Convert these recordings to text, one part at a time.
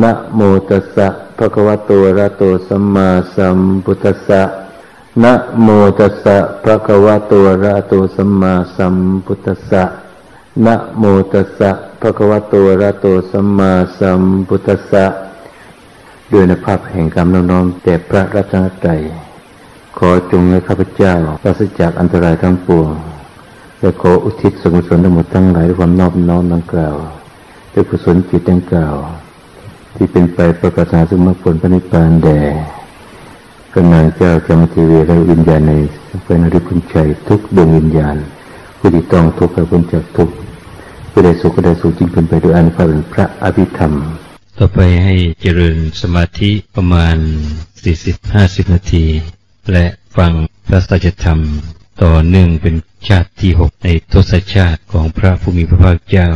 นะโมตัสสะภะคะวะโตอะระโตสัมมาสัมพุทธัสสะนะโมตัสสะภะคะวะโตอะระโตสัมมาสัมพุทธัสสะนะโมตัสสะภะคะวะโตอะระโตสัมมาสัมพุทธัสสะด้วยนภาพแห่งกรรมน้อมแด่พระรัตนตรัยขอจงให้ข้าพเจ้าปราศจากอันตรายทั้งปวงและขออุทิศส่วนกุศลทั้งหมดทั้งหลายด้วยความนอบน้อมดังกล่าวด้วยกุศลจิตดังกล่าว ที่เป็นไปประกาศนาซึ่งมรรคผลพระนิพพานแด่กำนังเจ้าจามทีวีและวิญญาณในเป็นริพุนชัยทุกดวงวิญญาณผู้ที่ต้องทุกข์และพ้นจากทุกข์ผู้ใดสุขก็ได้สุขจริงเป็นไปด้วยอนุภาพแห่งพระอภิธรรม ต่อไปให้เจริญสมาธิประมาณ 40-50 นาที และฟังพระสัจธรรม ต่อเนื่องเป็นชาติที่หกในทศชาติของพระผู้มีพระภาคเจ้า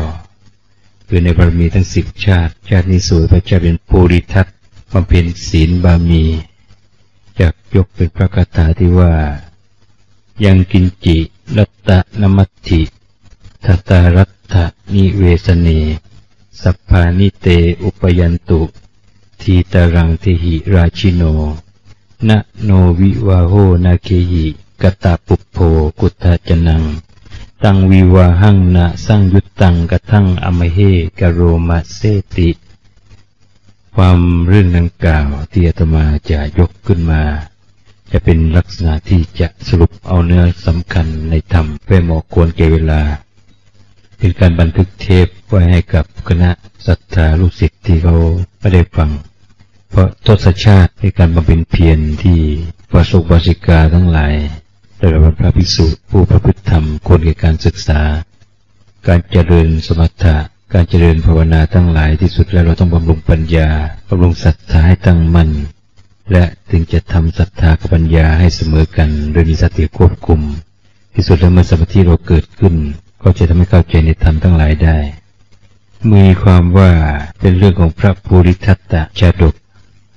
คือในบารมีทั้งสิบชาติ ชาตินี้สวยพระเจ้าเป็นภูริทัตบำเพ็ญศีลบารมี จากยกเป็นพระคาถาที่ว่า ยังกินจิรัตตนมัตถิทัตารัตถนิเวสเนสัพพานิเตอุปยันตุ ทีตารังเทหิราชิโนนะโนวิวาโหนาเคหิกตาปุโภกุตาจนัง ตังวิวาหังนะสังยุตตังกระทั่งอมเหกโรมาเสติ ความเรื่องดังกล่าวที่อาตมาจะยกขึ้นมา จะเป็นลักษณะที่จะสรุปเอาเนื้อสำคัญในธรรมเพื่อหมาะควรแก่เวลา เป็นการบันทึกเทปไว้ให้กับคณะศรัทธาลูกศิษย์ที่เขาไม่ได้ฟัง เพราะทศชาติเป็นการบำเพ็ญเพียรที่ประสบบาสิกาทั้งหลาย ระดับพระภิกษุผู้พระพฤติธรรมควรแก่การศึกษา การเจริญสมถะการเจริญภาวนาทั้งหลายที่สุดแล้วเราต้องบำรุงปัญญาบำรุงศรัทธาให้ตั้งมั่นและถึงจะทำศรัทธากับปัญญาให้เสมอกัน โดยมีสติควบคุม ที่สุดแล้วเมื่อสมาธิเราเกิดขึ้น ก็จะทำให้เข้าใจในธรรมทั้งหลายได้ มีความว่าเป็นเรื่องของพระภูริทัตตะชาดก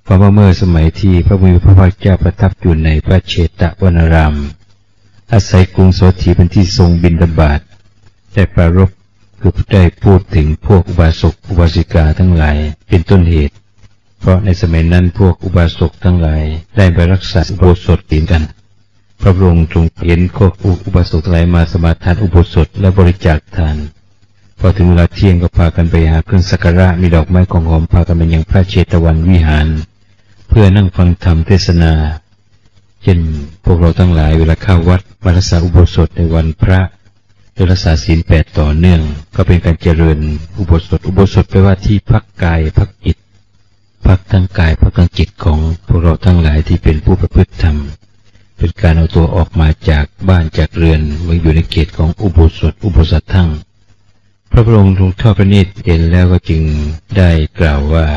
เพราะว่าเมื่อสมัยที่พระมุขพระภาคเจ้าประทับอยู่ในพระเชตวนาราม อาศัยกรุงโสถีเป็นที่ทรงบินดาบาตได้ปรารภคือได้พูดถึงพวกอุบาสกอุบาสิกาทั้งหลายเป็นต้นเหตุ เพราะในสมัยนั้นพวกอุบาสกทั้งหลายได้ไปรักษาอุโบสถศีลกัน พระองค์ทรงเห็นพวกอุบาสกทั้งหลายมาสมาทานอุโบสถและบริจาคทาน พอถึงเวลาเที่ยงก็พากันไปหาเครื่องสักการะมีดอกไม้ของหอมพากันไปยังพระเชตวันวิหาร เพื่อนั่งฟังธรรมเทศนา เช่นพวกเราทั้งหลายเวลาเข้าวัดมารักษาอุโบสถในวันพระโดยรักษาศีลแปดต่อเนื่อง ก็เป็นการเจริญอุโบสถ อุโบสถแปลว่าที่พักกายพักจิตพักทั้งกายพักทั้งจิตของพวกเราทั้งหลายที่เป็นผู้ประพฤติธรรมเป็นการเอาตัวออกมาจากบ้านจากเรือนมาอยู่ในเขตของอุโบสถอุโบสถทั้งพระพุทธองค์ทรงทอดพระเนตรเห็นแล้วก็จึงได้กล่าวว่า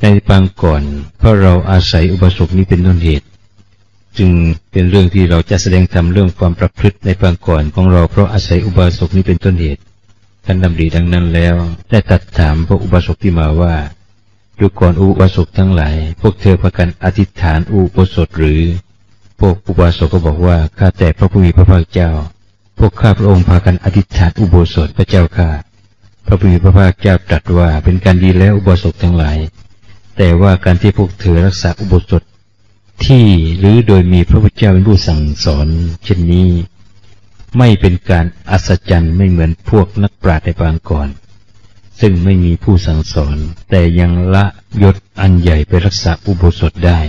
ในปางก่อนเพราะเราอาศัยอุโบสถนี้เป็นต้นเหตุ จึงเป็นเรื่องที่เราจะแสดงธรรมเรื่องความประพฤติในปางก่อนของเราเพราะอาศัยอุบาสกนี้เป็นต้นเหตุท่านดำริดังนั้นแล้ว ได้ตัดถามพระอุบาสกที่มาว่าดูก่อนอุบาสกทั้งหลาย พวกเธอพากันอธิษฐานอุโบสถหรือ พวกอุบาสกก็บอกว่าข้าแต่พระผู้มีพระภาคเจ้า พวกข้าพระองค์พากันอธิษฐานอุโบสถพระเจ้าข้าพระผู้มีพระภาคเจ้าตรัสว่าเป็นการดีแล้วอุบาสกทั้งหลาย แต่ว่าการที่พวกเธอรักษาอุโบสถ ที่หรือโดยมีพระพุทธเจ้าเป็นผู้สั่งสอน เช่นนี้ ไม่เป็นการอัศจรรย์ไม่เหมือนพวกนักปราชญ์ในปางก่อน ซึ่งไม่มีผู้สั่งสอน แต่ยังละยศอันใหญ่ไปรักษาอุโบสถได้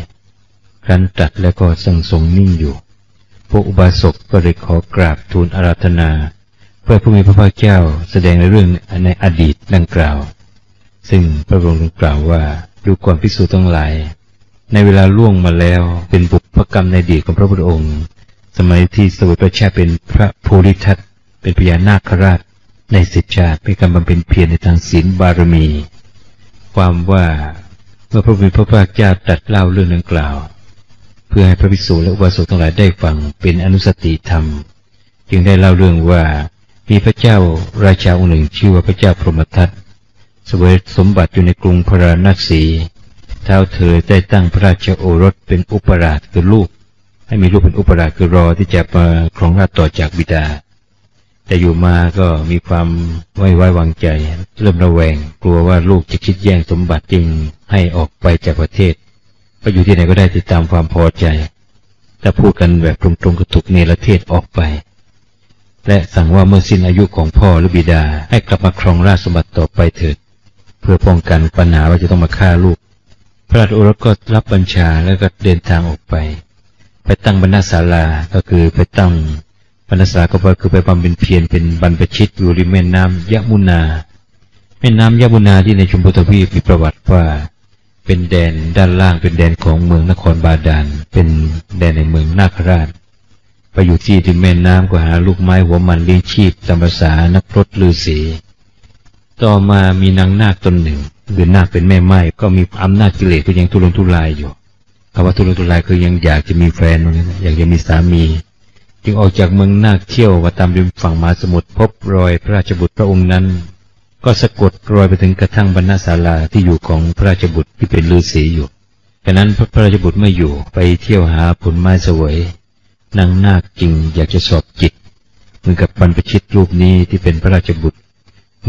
ครั้นตรัสแล้วก็ทรงทรงนิ่งอยู่ พวกอุบาสกก็เลยขอกราบทูลอาราธนา เพื่อผู้มีพระภาคเจ้าแสดงในเรื่องในอดีตดังกล่าว ซึ่งพระองค์กล่าวว่าดูก่อนพิสูจน์ทั้งหลาย ในเวลาล่วงมาแล้วเป็นบุพกรรมในอดีตของพระพุทธองค์ สมัยที่สวยพระชาเป็นพระภูริทัตเป็นพญานาคราช ในสิทธิชาติเป็นการบำเพ็ญเพียรในทางศีลบารมี ความว่าเมื่อพระผู้มีพระภาคเจ้าตรัสเล่าเรื่องดังกล่าว เพื่อให้พระภิกษุและอุบาสกทั้งหลายได้ฟังเป็นอนุสติธรรม จึงได้เล่าเรื่องว่ามีพระเจ้าราชาองค์หนึ่งชื่อว่าพระเจ้าพรหมทัตเสวยสมบัติอยู่ในกรุงพราราณสี เท้าเธอได้ตั้งพระราชโอรสเป็นอุปราชคือลูก ให้มีลูกเป็นอุปราชคือรอที่จะมาครองราชต่อจากบิดา แต่อยู่มาก็มีความไว้ไว้วางใจ เริ่มระแวง กลัวว่าลูกจะคิดแย่งสมบัติจริงให้ออกไปจากประเทศไปอยู่ที่ไหนก็ได้ติดตามความพอใจถ้าพูดกันแบบตรงๆก็ถูกเนรเทศออกไป และสั่งว่าเมื่อสิ้นอายุของพ่อหรือบิดาให้กลับมาครองราชสมบัติต่อไปเถิด เพื่อป้องกันปัญหาว่าจะต้องมาฆ่าลูก พระราชโอรสก็รับบัญชาแล้วก็เดินทางออกไป ไปตั้งบรรณาศาลาก็คือไปตั้งบรรณาศาลาก็คือไปบำเพ็ญเพียรเป็นบรรพชิตอยู่ริมแม่น้ำยะมุนาแม่น้ำยะมุนาที่ในชมพูทวีปมีประวัติว่า เป็นแดนด้านล่างเป็นแดนของเมืองนครบาดาลเป็นแดนในเมืองนาคราชไปอยู่ที่ริมแม่น้ำก็หาลูกไม้หัวมันเลี้ยงชีพตามภาษานักพรตลือศีต่อมามีนางนาคตนหนึ่ง หรือนาคเป็นแม่ไม้ก็มีอำนาจกิเลสก็ยังทุรนทุรายอยู่คำว่าทุรนทุรายคือยังอยากจะมีแฟนอยากจะมีสามี จึงออกจากเมืองนาคเที่ยวมาตามริมฝั่งมหาสมุทรพบรอยพระราชบุตรพระองค์นั้น ก็สะกดรอยไปถึงกระทั่งบรรณาศาลาที่อยู่ของพระราชบุตรที่เป็นฤาษีอยู่ดังนั้นพระราชบุตรไม่อยู่ไปเที่ยวหาผลไม้เสวยนางนาคจริงอยากจะสอบจิตเหมือนกับบรรพชิตรูปนี้ที่เป็นพระราชบุตร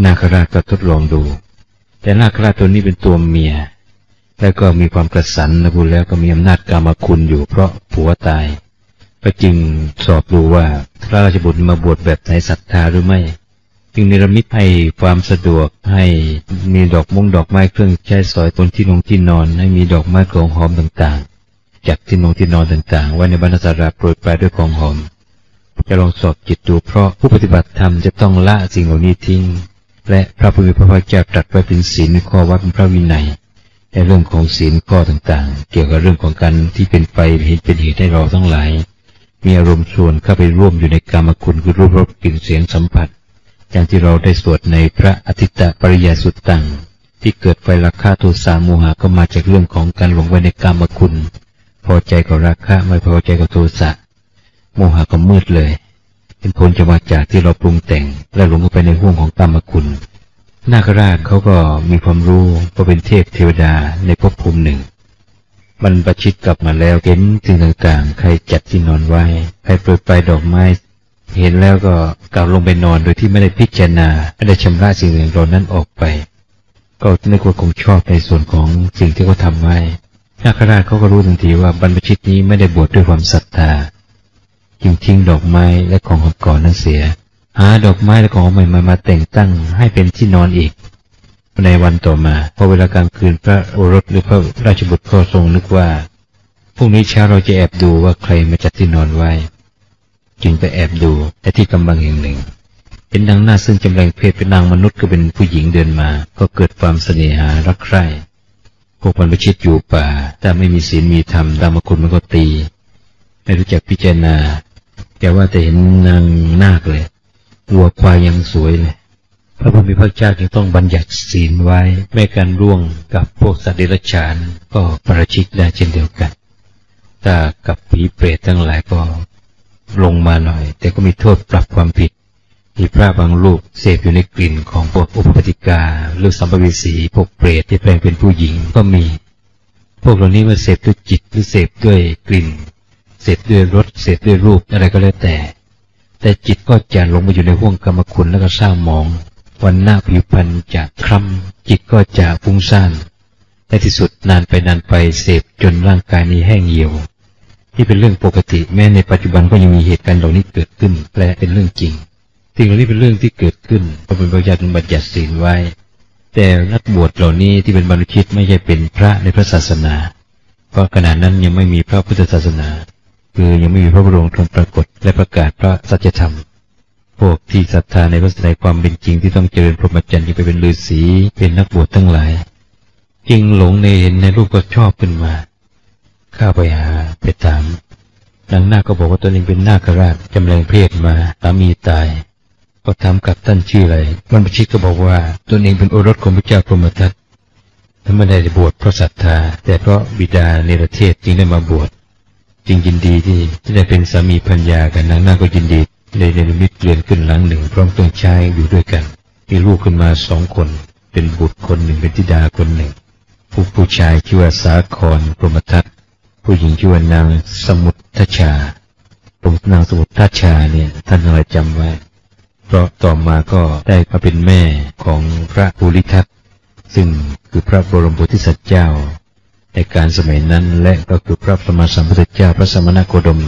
นาคราชก็ทดลองดู แต่นาคราชตัวนี้เป็นตัวเมีย แล้วก็มีความกระสันนะพูดแล้วก็มีอำนาจกรรมคุณอยู่เพราะผัวตาย ก็จึงสอบดูว่าพระราชบุตรมาบวชแบบไหนศรัทธาหรือไม่ จึงนิรมิตให้ความสะดวกให้มีดอกมงดอกไม้เครื่องใช้สอยบนที่นงที่นอน ให้มีดอกไม้ของหอมต่างๆจัดที่นงที่นอนต่างๆ ไว้ในบรรณาสาราโปรยปลายด้วยของหอมจะลองสอบจิตดูเพราะผู้ปฏิบัติธรรมจะต้องละสิ่งเหล่านี้ทิ้ง และพระพุทธพระพเจ้าตรัสไว้เป็นศีลข้อวัดพระวินัยในเรื่องของศีลข้อต่างๆ เกี่ยวกับเรื่องของการที่เป็นไปเห็นเป็นเหตุให้เราทั้งหลาย มีอารมณ์ส่วนเข้าไปร่วมอยู่ในกรรมคุณคือรูปรสกลิ่นเสียงสัมผัส อย่างที่เราได้สวดในพระอธิตะปริยสุตตังที่เกิดไฟราคาโทสาโมหะก็มาจากเรื่องของการหลงไว้ในกรรมคุณ พอใจกับราคะไม่พอใจกับโทสะโมหะก็มืดเลย เป็นผลจะมาจากที่เราปรุงแต่งและหลงไปในห่วงของกรรมคุณ นาคราชเขาก็มีความรู้ว่าเป็นเทพเทวดาในภพภูมิหนึ่ง มันประชิดกลับมาแล้วเห็นสิ่งต่างๆ ใครจัดที่นอนไว้ ใครเปิดไปดอกไม้ เห็นแล้วก็กลับลงไปนอนโดยที่ไม่ได้พิจารณาไม่ได้ชำระสิ่งอื่นเหล่านั้นออกไป ก็นึกว่าคงชอบในส่วนของสิ่งที่เขาทาไว้นาคราชเขาก็รู้ทันทีว่าบรรพชิตนี้ไม่ได้บวชดด้วยความศรัทธา จึงทิ้งดอกไม้และของก่อนนั้นเสีย หาดอกไม้และของใหม่มามาแต่งตั้งให้เป็นที่นอนอีก ในวันต่อมาพอเวลากลางคืนพระโอรสหรือพระราชบุตรก็ทรงนึกว่าพรุ่งนี้เช้าเราจะแอบดูว่าใครมาจัดที่นอนไว้ จึงไปแอบดูแต่ที่กำบังแห่งหนึ่งเห็นนางหน้าซึ่งจำแรงเพศเป็นนางมนุษย์ก็เป็นผู้หญิงเดินมา ก็เกิดความเสน่หารักใคร่พวกมันไปชิดอยู่ป่าแต่ไม่มีศีลมีธรรมดามคุณมันก็ตี ไม่รู้จักพิจารณา แต่ว่าแต่เห็นนางนาคเลยวัวควายยังสวยเลย พระพุทธพระเจ้าจึงต้องบัญญัติศีลไว้ ไม่การร่วงกับพวกสัตว์เดรัจฉานก็ประชิกได้เช่นเดียวกันถ้ากับผีเปรตทั้งหลายก็ลงมาหน่อย แต่ก็มีโทษปรับความผิด มีพระบางรูปเสพอยู่ในกลิ่นของพวกอุปปติกาหรือสัมภเวสีพวกเปรตที่แปลงเป็นผู้หญิงก็มี พวกเหล่านี้ว่าเสพด้วยจิตหรือเสพด้วยกลิ่น เสพด้วยรสเสพด้วยรูปอะไรก็แล้วแต่ แต่จิตก็จะลงมาอยู่ในห่วงกรรมคุณแล้วก็เศร้ามอง วันหน้าผิวพรรณจะคล้ำจิตก็จะฟุ้งซ่านในที่สุดนานไปนานไปเสพจนร่างกายนี้แห้งเหี่ยว ที่เป็นเรื่องปกติแม้ในปัจจุบันก็ยังมีเหตุการณ์เหล่านี้เกิดขึ้น แปลเป็นเรื่องจริงสิ่งเหล่านี้เป็นเรื่องที่เกิดขึ้นเพราะพุทธเจ้าบัญญัติศีลไว้ แต่นักบวชเหล่านี้ที่เป็นบรรลุชิตไม่ใช่เป็นพระในพระศาสนา เพราะขณะนั้นยังไม่มีพระพุทธศาสนา คือยังไม่มีพระบรมธรรมปรากฏและประกาศพระสัจธรรม พวกที่ศรัทธาในพระสัจความเป็นจริงที่ต้องเจริญพรหมจรรย์ที่ไปเป็นฤาษีเป็นนักบวชทั้งหลาย จึงหลงในเห็นในรูปก็ชอบขึ้นมา ข้าไปหาไปถามนางนาคก็บอกว่าตนเองเป็นนาคราชจำแรงเพศมาสามีตาย ก็ถามกับท่านชื่ออะไรมันประชิตก็บอกว่าตนเองเป็นโอรสของพระเจ้าพรหมทัตท่านไม่ได้บวชเพราะศรัทธา แต่เพราะบิดาเนรเทศจึงได้มาบวช จึงยินดีที่ที่ได้เป็นสามีพัญญากันนางนาก็ยินดีในเนรมิตเรือนขึ้นหลังหนึ่ง พร้อมเครื่องใช้อยู่ด้วยกัน มีลูกขึ้นมาสองคน เป็นบุตรคนหนึ่งเป็นธิดาคนหนึ่ง ผู้ผู้ชายชื่อว่าสาครพรหมทัตผู้หญิงชื่อว่านางสมุททชาตรงนางสมุททชาเนี่ยท่านอะไรจำไว้ เพราะต่อมาก็ได้มาเป็นแม่ของพระภูริทัตซึ่งคือพระบรมโพธิสัตว์เจ้า ในการสมัยนั้นและก็คือพระธรรมาสัมพุทธเจ้าพระสมณโคดม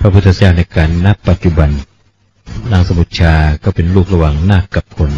พระพุทธเจ้าในการนับปัจจุบัน นางสมุชาก็เป็นลูกระหว่างนาคกับคน